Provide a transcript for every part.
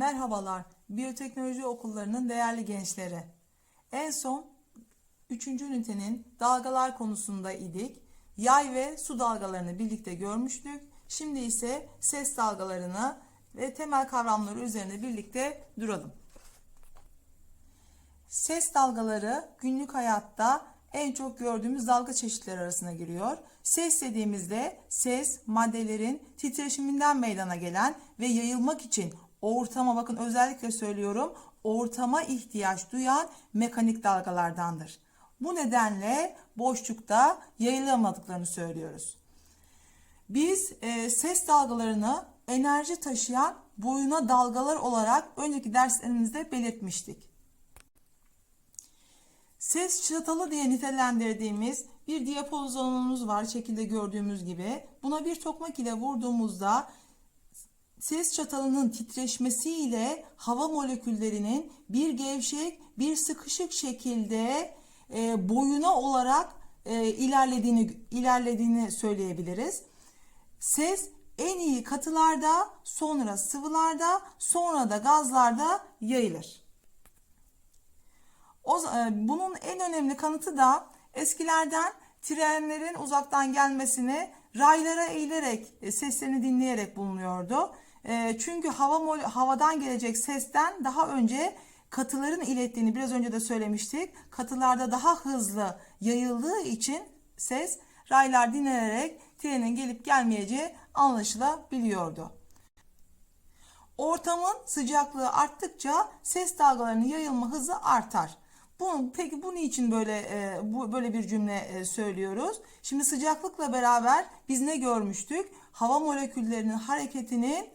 Merhabalar, biyoteknoloji okullarının değerli gençleri. En son 3. ünitenin dalgalar konusunda idik. Yay ve su dalgalarını birlikte görmüştük. Şimdi ise ses dalgalarını ve temel kavramları üzerine birlikte duralım. Ses dalgaları günlük hayatta en çok gördüğümüz dalga çeşitleri arasına giriyor. Ses dediğimizde ses maddelerin titreşiminden meydana gelen ve yayılmak için ortama bakın özellikle söylüyorum ortama ihtiyaç duyan mekanik dalgalardandır. Bu nedenle boşlukta yayılamadıklarını söylüyoruz. Biz e, ses dalgalarını enerji taşıyan boyuna dalgalar olarak önceki derslerimizde belirtmiştik. Ses çatalı diye nitelendirdiğimiz bir diapazonomuz var şekilde gördüğümüz gibi. Buna bir tokmak ile vurduğumuzda ses çatalının titreşmesiyle hava moleküllerinin bir gevşek bir sıkışık şekilde e, boyuna olarak e, ilerlediğini ilerlediğini söyleyebiliriz. Ses en iyi katılarda, sonra sıvılarda, sonra da gazlarda yayılır. O, e, bunun en önemli kanıtı da eskilerden trenlerin uzaktan gelmesini raylara eğilerek e, seslerini dinleyerek bulunuyordu. E, çünkü hava havadan gelecek sesten daha önce katıların ilettiğini biraz önce de söylemiştik. Katılarda daha hızlı yayıldığı için ses raylar dinlenerek trenin gelip gelmeyeceği anlaşılabiliyordu. Ortamın sıcaklığı arttıkça ses dalgalarının yayılma hızı artar. Bunun, peki bu niçin böyle e, bu böyle bir cümle e, söylüyoruz? Şimdi sıcaklıkla beraber biz ne görmüştük? Hava moleküllerinin hareketinin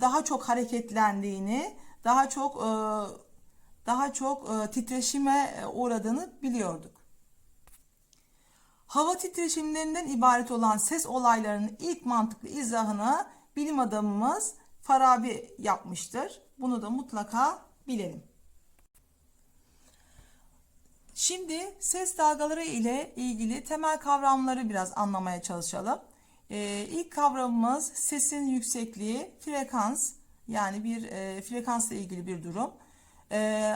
daha çok hareketlendiğini, daha çok e, daha çok e, titreşime uğradığını biliyorduk. Hava titreşimlerinden ibaret olan ses olaylarının ilk mantıklı izahını bilim adamımız Farabi yapmıştır. Bunu da mutlaka bilelim. Şimdi ses dalgaları ile ilgili temel kavramları biraz anlamaya çalışalım. Ee, ilk kavramımız sesin yüksekliği, frekans yani bir e, frekansla ilgili bir durum. Ee,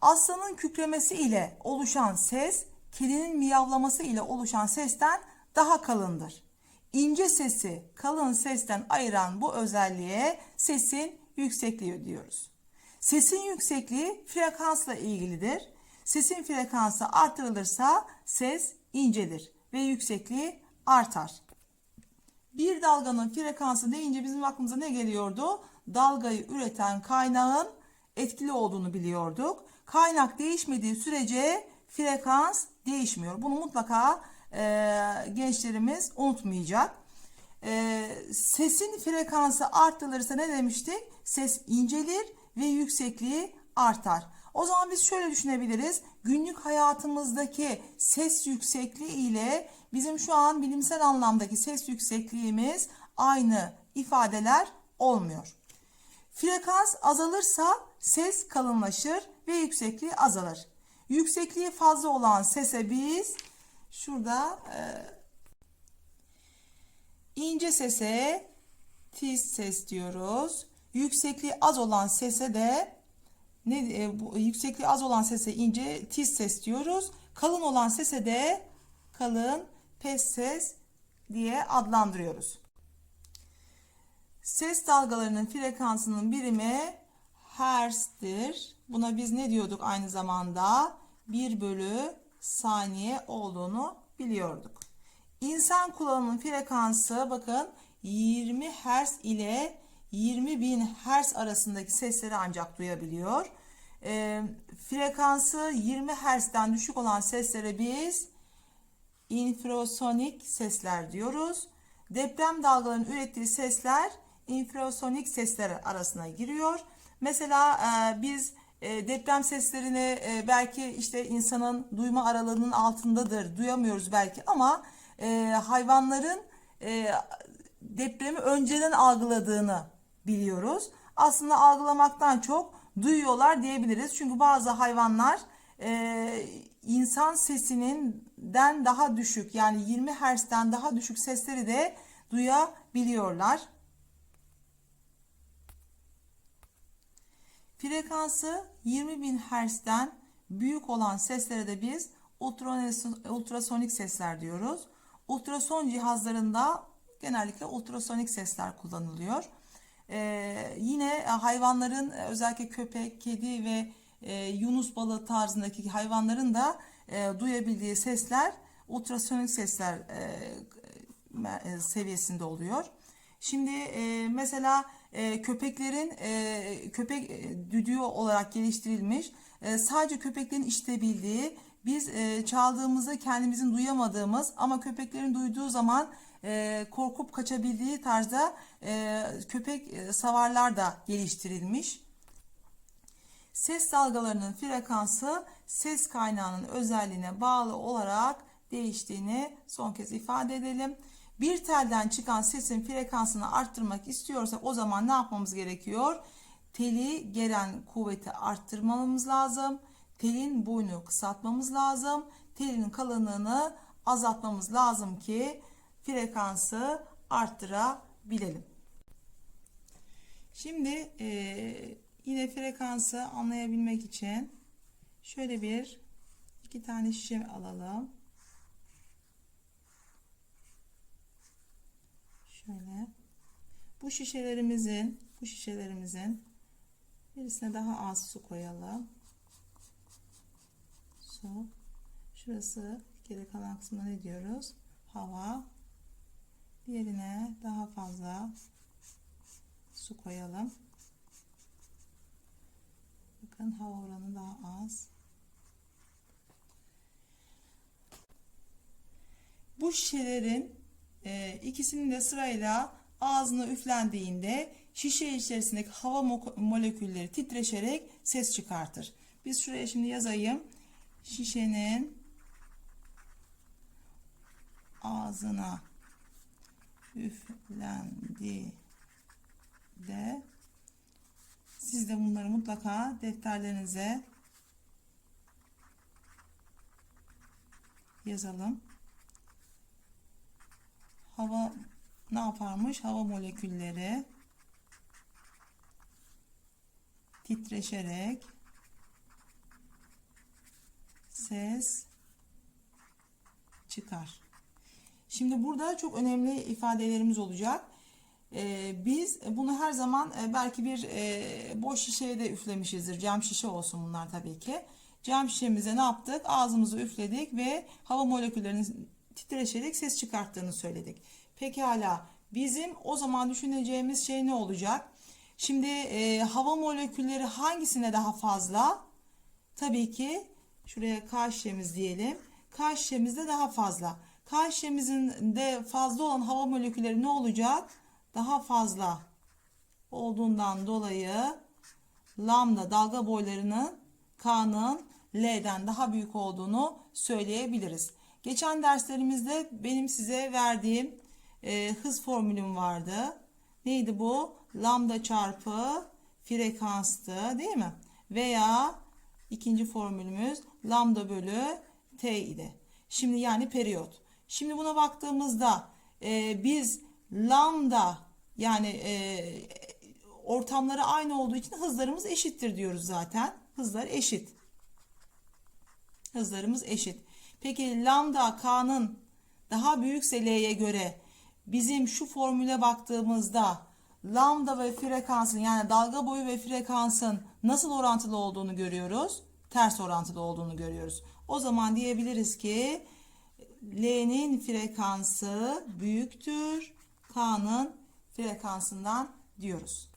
aslanın kükremesi ile oluşan ses, kedinin miyavlaması ile oluşan sesten daha kalındır. İnce sesi kalın sesten ayıran bu özelliğe sesin yüksekliği diyoruz. Sesin yüksekliği frekansla ilgilidir. Sesin frekansı artırılırsa ses incelir ve yüksekliği artar. Bir dalganın frekansı deyince bizim aklımıza ne geliyordu? Dalgayı üreten kaynağın etkili olduğunu biliyorduk. Kaynak değişmediği sürece frekans değişmiyor. Bunu mutlaka e, gençlerimiz unutmayacak. E, sesin frekansı arttırılırsa ne demiştik? Ses incelir ve yüksekliği artar. O zaman biz şöyle düşünebiliriz. Günlük hayatımızdaki ses yüksekliği ile bizim şu an bilimsel anlamdaki ses yüksekliğimiz aynı ifadeler olmuyor. Frekans azalırsa ses kalınlaşır ve yüksekliği azalır. Yüksekliği fazla olan sese biz şurada e, ince sese tiz ses diyoruz. Yüksekliği az olan sese de ne e, bu, yüksekliği az olan sese ince tiz ses diyoruz. Kalın olan sese de kalın pes ses diye adlandırıyoruz. Ses dalgalarının frekansının birimi hertz'tir. Buna biz ne diyorduk aynı zamanda? 1 bölü saniye olduğunu biliyorduk. İnsan kulağının frekansı bakın 20 Hz ile 20 bin Hz arasındaki sesleri ancak duyabiliyor. E, frekansı 20 Hz'den düşük olan seslere biz infrasonik sesler diyoruz. Deprem dalgalarının ürettiği sesler infrasonik sesler arasına giriyor. Mesela e, biz e, deprem seslerini e, belki işte insanın duyma aralığının altındadır, duyamıyoruz belki ama e, hayvanların e, depremi önceden algıladığını biliyoruz. Aslında algılamaktan çok duyuyorlar diyebiliriz. Çünkü bazı hayvanlar e, insan sesininden daha düşük yani 20 Hz'den daha düşük sesleri de duyabiliyorlar. Frekansı 20.000 Hz'den büyük olan seslere de biz ultrason- ultrasonik sesler diyoruz. Ultrason cihazlarında genellikle ultrasonik sesler kullanılıyor. Ee, yine hayvanların özellikle köpek, kedi ve e, yunus balığı tarzındaki hayvanların da e, duyabildiği sesler ultrasonik sesler e, me- e, seviyesinde oluyor. Şimdi e, mesela e, köpeklerin e, köpek e, düdüğü olarak geliştirilmiş e, sadece köpeklerin işitebildiği biz e, çaldığımızda kendimizin duyamadığımız ama köpeklerin duyduğu zaman e, korkup kaçabildiği tarzda e, köpek e, savarlar da geliştirilmiş. Ses dalgalarının frekansı ses kaynağının özelliğine bağlı olarak değiştiğini son kez ifade edelim. Bir telden çıkan sesin frekansını arttırmak istiyorsak o zaman ne yapmamız gerekiyor? Teli gelen kuvveti arttırmamız lazım. Telin boyunu kısaltmamız lazım. Telin kalınlığını azaltmamız lazım ki frekansı arttırabilelim. Şimdi eee, yine frekansı anlayabilmek için şöyle bir iki tane şişe alalım. Şöyle. Bu şişelerimizin bu şişelerimizin birisine daha az su koyalım. Su. Şurası geri kalan kısmına ne diyoruz? Hava. Diğerine daha fazla su koyalım. Bakın hava oranı daha az. Bu şişelerin e, ikisinin de sırayla ağzına üflendiğinde şişe içerisindeki hava mo- molekülleri titreşerek ses çıkartır. Biz şuraya şimdi yazayım. Şişenin ağzına üflendi de siz de bunları mutlaka defterlerinize yazalım. Hava ne yaparmış? Hava molekülleri titreşerek ses çıkar. Şimdi burada çok önemli ifadelerimiz olacak. Ee, biz bunu her zaman e, belki bir e, boş şişeye de üflemişizdir. Cam şişe olsun bunlar tabii ki. Cam şişemize ne yaptık? Ağzımızı üfledik ve hava moleküllerinin titreşerek ses çıkarttığını söyledik. Pekala bizim o zaman düşüneceğimiz şey ne olacak? Şimdi e, hava molekülleri hangisine daha fazla? Tabii ki şuraya K şişemiz diyelim. K şişemizde daha fazla. K şişemizin de fazla olan hava molekülleri ne olacak? Daha fazla olduğundan dolayı lambda dalga boylarının K'nın L'den daha büyük olduğunu söyleyebiliriz. Geçen derslerimizde benim size verdiğim e, hız formülüm vardı. Neydi bu? Lambda çarpı frekanstı değil mi? Veya ikinci formülümüz lambda bölü t idi. Şimdi yani periyot. Şimdi buna baktığımızda e, biz lambda yani e, ortamları aynı olduğu için hızlarımız eşittir diyoruz zaten. Hızlar eşit. Hızlarımız eşit. Peki lambda k'nın daha büyükse l'ye göre bizim şu formüle baktığımızda lambda ve frekansın yani dalga boyu ve frekansın nasıl orantılı olduğunu görüyoruz. Ters orantılı olduğunu görüyoruz. O zaman diyebiliriz ki L'nin frekansı büyüktür K'nın frekansından diyoruz.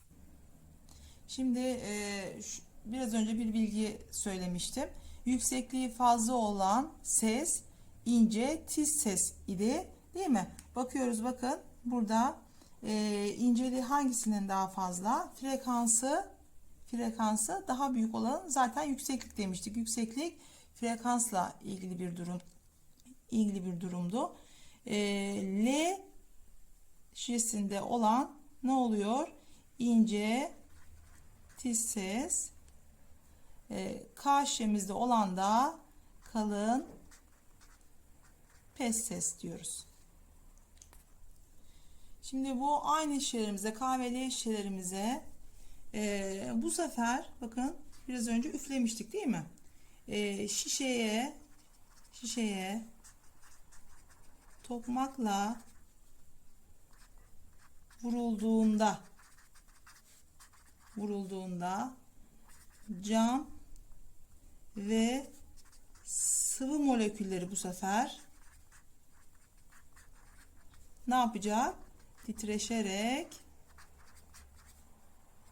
Şimdi e, şu- biraz önce bir bilgi söylemiştim. Yüksekliği fazla olan ses ince tiz ses idi değil mi? Bakıyoruz bakın burada e, inceliği hangisinin daha fazla? Frekansı frekansı daha büyük olan zaten yükseklik demiştik. Yükseklik frekansla ilgili bir durum ilgili bir durumdu. E, L şişesinde olan ne oluyor? İnce tiz ses. E, K şişemizde olan da kalın pes ses diyoruz. Şimdi bu aynı şişelerimize K ve L şişelerimize Ee, bu sefer bakın biraz önce üflemiştik değil mi? Ee, şişeye şişeye tokmakla vurulduğunda vurulduğunda cam ve sıvı molekülleri bu sefer ne yapacak? Titreşerek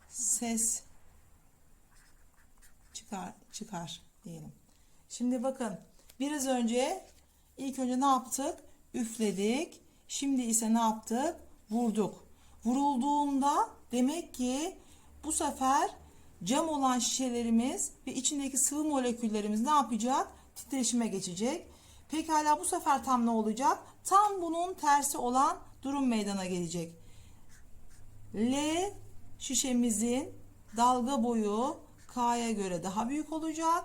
ses çıkar çıkar diyelim. Şimdi bakın biraz önce ilk önce ne yaptık? Üfledik. Şimdi ise ne yaptık? Vurduk. Vurulduğunda demek ki bu sefer cam olan şişelerimiz ve içindeki sıvı moleküllerimiz ne yapacak? Titreşime geçecek. Pekala bu sefer tam ne olacak? Tam bunun tersi olan durum meydana gelecek. L şişemizin dalga boyu K'ya göre daha büyük olacak.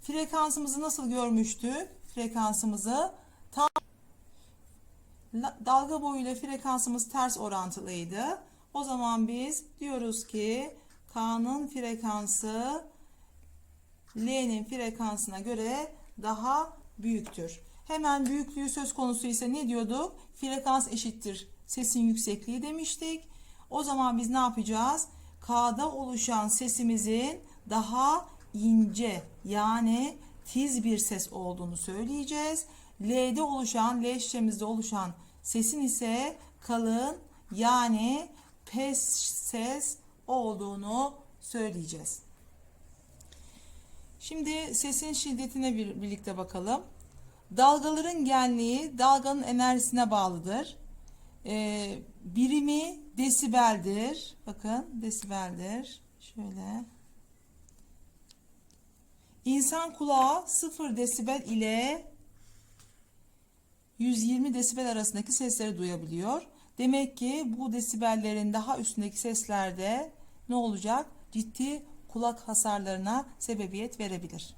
Frekansımızı nasıl görmüştük? Frekansımızı tam dalga boyu ile frekansımız ters orantılıydı. O zaman biz diyoruz ki K'nın frekansı L'nin frekansına göre daha büyüktür. Hemen büyüklüğü söz konusu ise ne diyorduk? Frekans eşittir sesin yüksekliği demiştik. O zaman biz ne yapacağız? K'da oluşan sesimizin daha ince yani tiz bir ses olduğunu söyleyeceğiz. L'de oluşan, L şişemizde oluşan sesin ise kalın yani pes ses olduğunu söyleyeceğiz. Şimdi sesin şiddetine bir, birlikte bakalım. Dalgaların genliği dalganın enerjisine bağlıdır. Ee, birimi desibeldir. Bakın desibeldir. Şöyle. İnsan kulağı 0 desibel ile 120 desibel arasındaki sesleri duyabiliyor. Demek ki bu desibellerin daha üstündeki seslerde ne olacak? Ciddi kulak hasarlarına sebebiyet verebilir.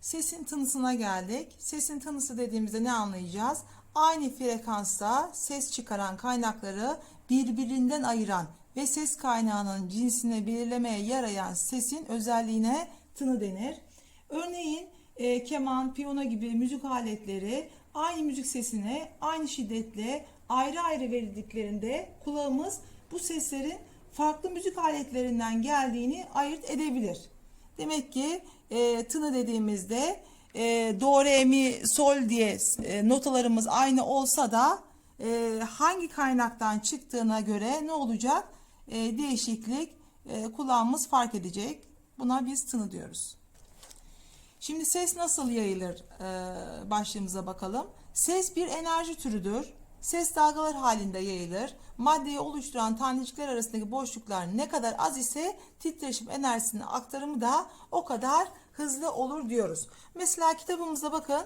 Sesin tınısına geldik. Sesin tınısı dediğimizde ne anlayacağız? Aynı frekansta ses çıkaran kaynakları birbirinden ayıran ve ses kaynağının cinsini belirlemeye yarayan sesin özelliğine tını denir. Örneğin e, keman, piyano gibi müzik aletleri aynı müzik sesine aynı şiddetle ayrı ayrı verildiklerinde kulağımız bu seslerin farklı müzik aletlerinden geldiğini ayırt edebilir. Demek ki e, tını dediğimizde e, do, re, mi, sol diye e, notalarımız aynı olsa da e, hangi kaynaktan çıktığına göre ne olacak? E, değişiklik e, kulağımız fark edecek. Buna biz tını diyoruz. Şimdi ses nasıl yayılır e, başlığımıza bakalım. Ses bir enerji türüdür. Ses dalgalar halinde yayılır. Maddeyi oluşturan tanecikler arasındaki boşluklar ne kadar az ise titreşim enerjisinin aktarımı da o kadar hızlı olur diyoruz. Mesela kitabımıza bakın.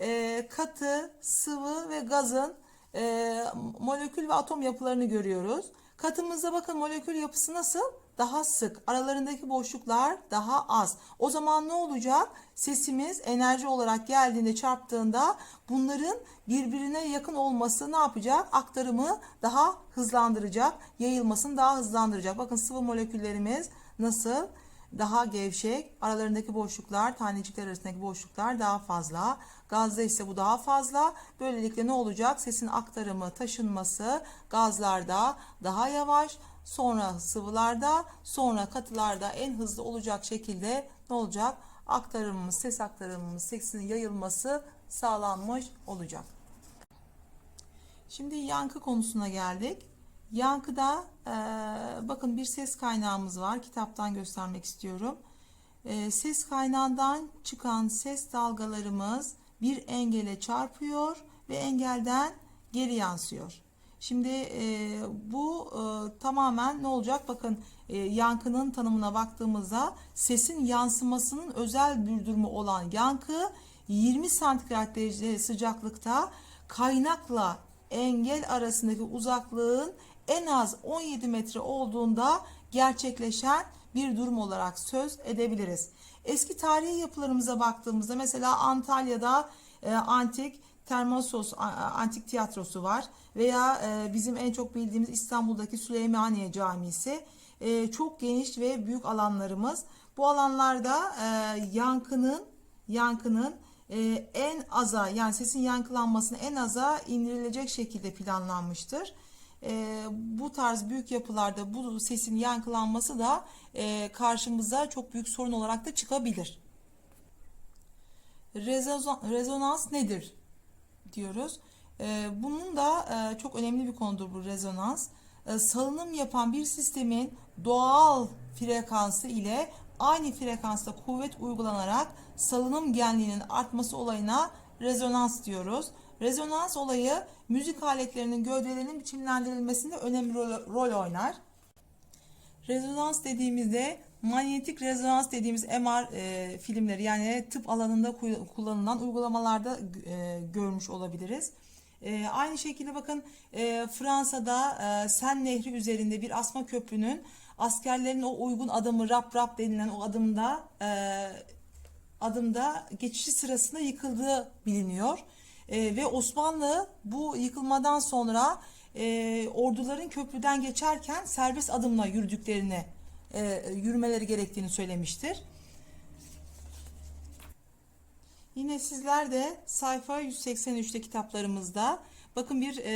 E, katı, sıvı ve gazın e, molekül ve atom yapılarını görüyoruz. Katımızda bakın molekül yapısı nasıl? Daha sık. Aralarındaki boşluklar daha az. O zaman ne olacak? Sesimiz enerji olarak geldiğinde çarptığında bunların birbirine yakın olması ne yapacak? Aktarımı daha hızlandıracak. Yayılmasını daha hızlandıracak. Bakın sıvı moleküllerimiz nasıl? Daha gevşek. Aralarındaki boşluklar, tanecikler arasındaki boşluklar daha fazla. Gazda ise bu daha fazla. Böylelikle ne olacak? Sesin aktarımı, taşınması gazlarda daha yavaş. Sonra sıvılarda, sonra katılarda en hızlı olacak şekilde ne olacak? Aktarımımız, ses aktarımımız, sesin yayılması sağlanmış olacak. Şimdi yankı konusuna geldik. Yankıda e, bakın bir ses kaynağımız var. Kitaptan göstermek istiyorum. E, ses kaynağından çıkan ses dalgalarımız bir engele çarpıyor ve engelden geri yansıyor. Şimdi e, bu e, tamamen ne olacak? Bakın e, yankının tanımına baktığımızda sesin yansımasının özel bir durumu olan yankı 20 santigrat derece sıcaklıkta kaynakla engel arasındaki uzaklığın en az 17 metre olduğunda gerçekleşen bir durum olarak söz edebiliriz. Eski tarihi yapılarımıza baktığımızda mesela Antalya'da e, antik Termosos antik tiyatrosu var veya e, bizim en çok bildiğimiz İstanbul'daki Süleymaniye Camisi e, çok geniş ve büyük alanlarımız. Bu alanlarda e, yankının yankının e, en aza yani sesin yankılanmasını en aza indirilecek şekilde planlanmıştır. Bu tarz büyük yapılarda bu sesin yankılanması da karşımıza çok büyük sorun olarak da çıkabilir. Rezon- Rezonans nedir diyoruz. E, bunun da e, çok önemli bir konudur bu rezonans. E, salınım yapan bir sistemin doğal frekansı ile aynı frekansta kuvvet uygulanarak salınım genliğinin artması olayına rezonans diyoruz. Rezonans olayı müzik aletlerinin gövdelerinin biçimlendirilmesinde önemli rol, oynar. Rezonans dediğimizde manyetik rezonans dediğimiz MR e, filmleri yani tıp alanında ku- kullanılan uygulamalarda e, görmüş olabiliriz. E, aynı şekilde bakın e, Fransa'da e, Sen Nehri üzerinde bir asma köprünün askerlerin o uygun adımı rap rap denilen o adımda e, adımda geçişi sırasında yıkıldığı biliniyor. E, ve Osmanlı bu yıkılmadan sonra e, orduların köprüden geçerken serbest adımla yürüdüklerini, e, yürümeleri gerektiğini söylemiştir. Yine sizler de sayfa 183'te kitaplarımızda bakın bir e,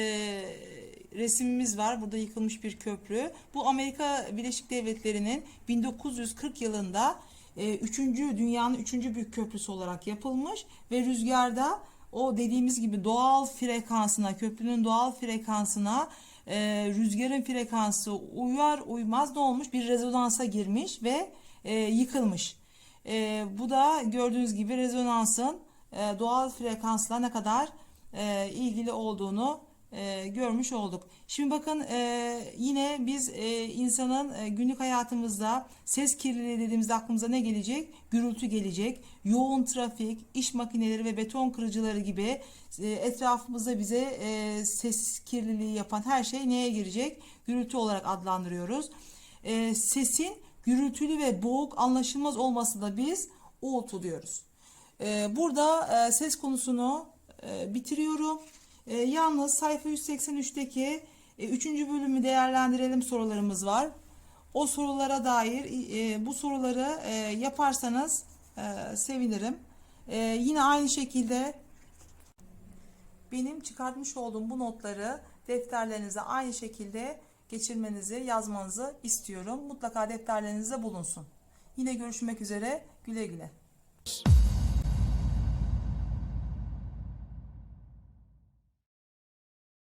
resimimiz var. Burada yıkılmış bir köprü. Bu Amerika Birleşik Devletleri'nin 1940 yılında e, üçüncü dünyanın üçüncü büyük köprüsü olarak yapılmış ve rüzgarda o dediğimiz gibi doğal frekansına köprünün doğal frekansına e, rüzgarın frekansı uyar uymaz ne olmuş bir rezonansa girmiş ve e, yıkılmış. E, bu da gördüğünüz gibi rezonansın e, doğal frekansla ne kadar e, ilgili olduğunu e, görmüş olduk. Şimdi bakın e, yine biz e, insanın e, günlük hayatımızda ses kirliliği dediğimizde aklımıza ne gelecek? Gürültü gelecek. Yoğun trafik, iş makineleri ve beton kırıcıları gibi e, etrafımızda bize e, ses kirliliği yapan her şey neye girecek? Gürültü olarak adlandırıyoruz. E, sesin gürültülü ve boğuk anlaşılmaz olması da biz uğultu diyoruz. E, burada e, ses konusunu e, bitiriyorum. E, yalnız sayfa 183'teki 3. bölümü değerlendirelim sorularımız var. O sorulara dair e, bu soruları e, yaparsanız e, sevinirim. E, yine aynı şekilde benim çıkartmış olduğum bu notları defterlerinize aynı şekilde geçirmenizi, yazmanızı istiyorum. Mutlaka defterlerinizde bulunsun. Yine görüşmek üzere. Güle güle.